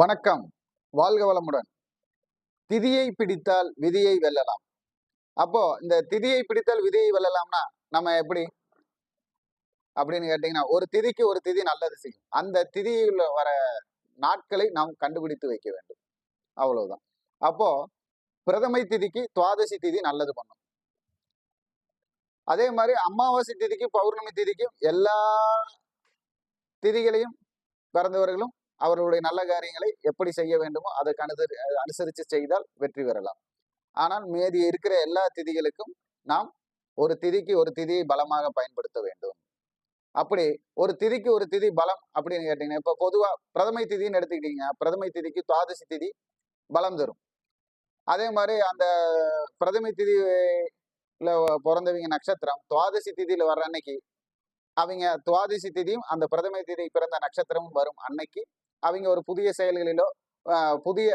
வணக்கம். வாழ்க வளமுடன். திதியை பிடித்தால் விதியை வெல்லலாம். அப்போ இந்த திதியை பிடித்தால் விதியை வெல்லலாம்னா நம்ம எப்படி? அப்படின்னு கேட்டீங்கன்னா ஒரு திதிக்கு ஒரு திதி நல்லது செய்யும். அந்த திதியில் வர நாட்களை நாம் கண்டுபிடித்து வைக்க வேண்டும். அவ்வளவுதான். அப்போ பிரதமை திதிக்கு துவாதசி திதி நல்லது பண்ணும். அதே மாதிரி அமாவாசை திதிக்கு பௌர்ணமி திதிக்கும் எல்லா திதிகளையும் பிறந்தவர்களும் அவர்களுடைய நல்ல காரியங்களை எப்படி செய்ய வேண்டுமோ அதற்கு அனுசரி அனுசரித்து செய்தால் வெற்றி பெறலாம். ஆனால் மீதி இருக்கிற எல்லா திதிகளுக்கும் நாம் ஒரு திதிக்கு ஒரு திதியை பலமாக பயன்படுத்த வேண்டும். அப்படி ஒரு திதிக்கு ஒரு திதி பலம் அப்படின்னு கேட்டீங்கன்னா இப்போ பொதுவா பிரதமை திதின்னு எடுத்துக்கிட்டீங்கன்னா பிரதமை திதிக்கு துவாதசி திதி பலம் தரும். அதே மாதிரி அந்த பிரதமை திதியில பிறந்தவங்க நட்சத்திரம் துவாதசி திதியில வர்ற அன்னைக்கு அவங்க துவாதசி திதியும் அந்த பிரதமை திதி பிறந்த நட்சத்திரமும் வரும் அன்னைக்கு. அவங்க ஒரு புதிய செயல்களிலோ புதிய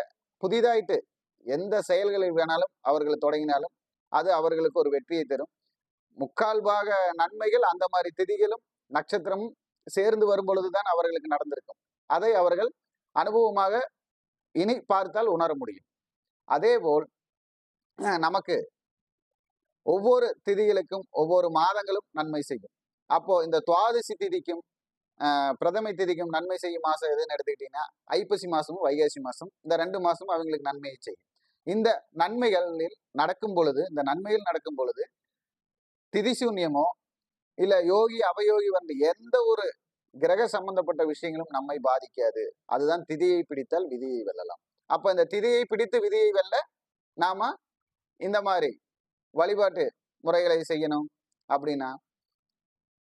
புதிதாயிட்டு எந்த செயல்களில் வேணாலும் அவர்கள் தொடங்கினாலும் அது அவர்களுக்கு ஒரு வெற்றியை தரும். முக்கால் பாக நன்மைகள் அந்த மாதிரி திதிகளும் நட்சத்திரமும் சேர்ந்து வரும் பொழுதுதான் அவர்களுக்கு நடந்திருக்கும். அதை அவர்கள் அனுபவமாக இனி பார்த்தால் உணர முடியும். அதே போல் அஹ் நமக்கு ஒவ்வொரு திதிகளுக்கும் ஒவ்வொரு மாதங்களும் நன்மை செய்யும். அப்போ இந்த துவாதசி திதிக்கும் பிரதமை திதிக்கும் நன்மை செய்யும் மாதம் எதுன்னு எடுத்துக்கிட்டீங்கன்னா ஐப்பசி மாதமும் வைகாசி மாதம் இந்த ரெண்டு மாதமும் அவங்களுக்கு நன்மையை செய்யும். இந்த நன்மைகளில் நடக்கும் பொழுது இந்த நன்மைகள் நடக்கும் பொழுது திதிசூன்யமோ இல்லை யோகி அவயோகி வந்து எந்த ஒரு கிரக சம்பந்தப்பட்ட விஷயங்களும் நம்மை பாதிக்காது. அதுதான் திதியை பிடித்தால் விதியை வெல்லலாம். அப்போ இந்த திதியை பிடித்து விதியை வெல்ல நாம இந்த மாதிரி வழிபாட்டு முறைகளை செய்யணும். அப்படின்னா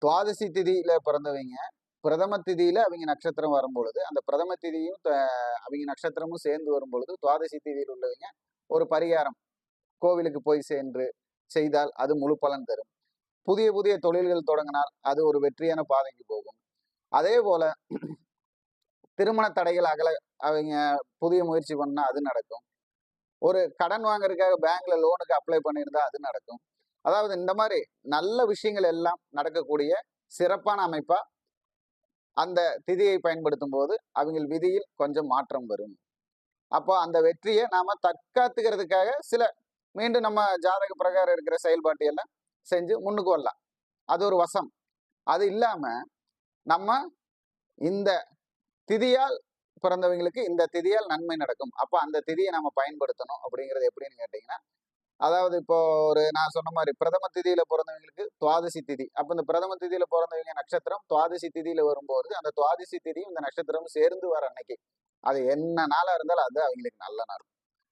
துவாதசி திதியில பிறந்தவங்க பிரதம திதியில அவங்க நட்சத்திரம் வரும்பொழுது அந்த பிரதம திதியும் அவங்க நட்சத்திரமும் சேர்ந்து வரும்பொழுது துவாதசி திதியில் உள்ளவங்க ஒரு பரிகாரம் கோவிலுக்கு போய் சென்று செய்தால் அது முழு பலன் தரும். புதிய புதிய தொழில்கள் தொடங்கினால் அது ஒரு வெற்றியான பாதைக்கு போகும். அதே போல திருமண தடைகள் அகல அவங்க புதிய முயற்சி பண்ணால் அது நடக்கும். ஒரு கடன் வாங்குறதுக்காக பேங்க்ல லோனுக்கு அப்ளை பண்ணியிருந்தா அது நடக்கும். அதாவது இந்த மாதிரி நல்ல விஷயங்கள் எல்லாம் நடக்கக்கூடிய சிறப்பான அமைப்பா அந்த திதியை பயன்படுத்தும் போது அவங்க விதியில் கொஞ்சம் மாற்றம் வரும். அப்போ அந்த வெற்றியை நாம தற்காத்துக்கிறதுக்காக சில மீண்டும் நம்ம ஜாதக பிரகாரம் இருக்கிற செயல்பாட்டை எல்லாம் செஞ்சு முன்னுக்கு வரலாம். அது ஒரு வசம். அது இல்லாம நம்ம இந்த திதியால் பிறந்தவங்களுக்கு இந்த திதியால் நன்மை நடக்கும். அப்போ அந்த திதியை நம்ம பயன்படுத்தணும் அப்படிங்கிறது எப்படின்னு கேட்டிங்கன்னா அதாவது இப்போ ஒரு நான் சொன்ன மாதிரி பிரதம திதியில பிறந்தவங்களுக்கு துவாதசி திதி. அப்போ இந்த பிரதம திதியில பிறந்தவங்க நட்சத்திரம் துவாதசி திதியில வரும்போது அந்த துவாதசி திதியும் இந்த நட்சத்திரமும் சேர்ந்து வர அன்னைக்கு. அது என்ன நாளாக இருந்தாலும் அது அவங்களுக்கு நல்ல நாள்.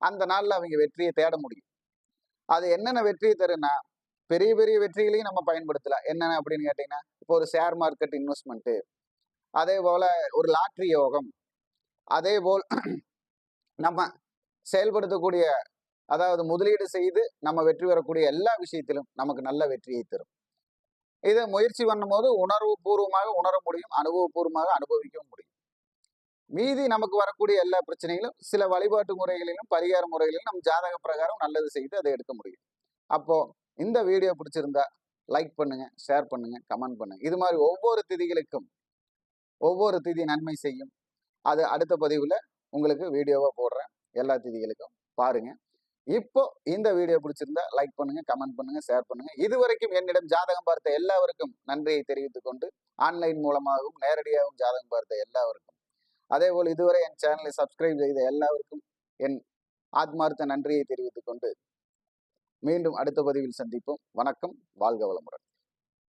அந்த நாளில் அவங்க வெற்றியை தேட முடியும். அது என்னென்ன வெற்றியை தருன்னா பெரிய பெரிய வெற்றிகளையும் நம்ம பயன்படுத்தலாம். என்னென்ன அப்படின்னு கேட்டீங்கன்னா இப்போ ஒரு ஷேர் மார்க்கெட் இன்வெஸ்ட்மெண்ட்டு அதே போல் ஒரு லாட்ரி யோகம். அதே போல் நம்ம செயல்படுத்தக்கூடிய அதாவது முதலீடு செய்து நம்ம வெற்றி பெறக்கூடிய எல்லா விஷயத்திலும் நமக்கு நல்ல வெற்றியை தரும். இதை முயற்சி பண்ணும்போது உணர்வு பூர்வமாக உணர முடியும் அனுபவபூர்வமாக அனுபவிக்கவும் முடியும். மீதி நமக்கு வரக்கூடிய எல்லா பிரச்சனைகளும் சில வழிபாட்டு முறைகளிலும் பரிகார முறைகளிலும் நம்ம ஜாதக பிரகாரம் நல்லது செய்து அதை எடுக்க முடியும். அப்போ இந்த வீடியோ பிடிச்சிருந்தா லைக் பண்ணுங்க ஷேர் பண்ணுங்க கமெண்ட் பண்ணுங்க. இது மாதிரி ஒவ்வொரு திதிகளுக்கும் ஒவ்வொரு திதி நன்மை செய்யும். அது அடுத்த பதிவுல உங்களுக்கு வீடியோவா போடுறேன். எல்லா திதிகளுக்கும் பாருங்க. இப்போ இந்த வீடியோ பிடிச்சிருந்தா லைக் பண்ணுங்க கமெண்ட் பண்ணுங்க ஷேர் பண்ணுங்க. இதுவரைக்கும் என்னிடம் ஜாதகம் பார்த்த எல்லாருக்கும் நன்றியை தெரிவித்துக் கொண்டு ஆன்லைன் மூலமாகவும் நேரடியாகவும் ஜாதகம் பார்த்த எல்லாருக்கும் அதே போல் இதுவரை என் சேனலை சப்ஸ்கிரைப் செய்த எல்லாருக்கும் என் ஆத்மார்த்த நன்றியை தெரிவித்துக் கொண்டு மீண்டும் அடுத்த பதிவில் சந்திப்போம். வணக்கம் வாழ்க வளமுடன்.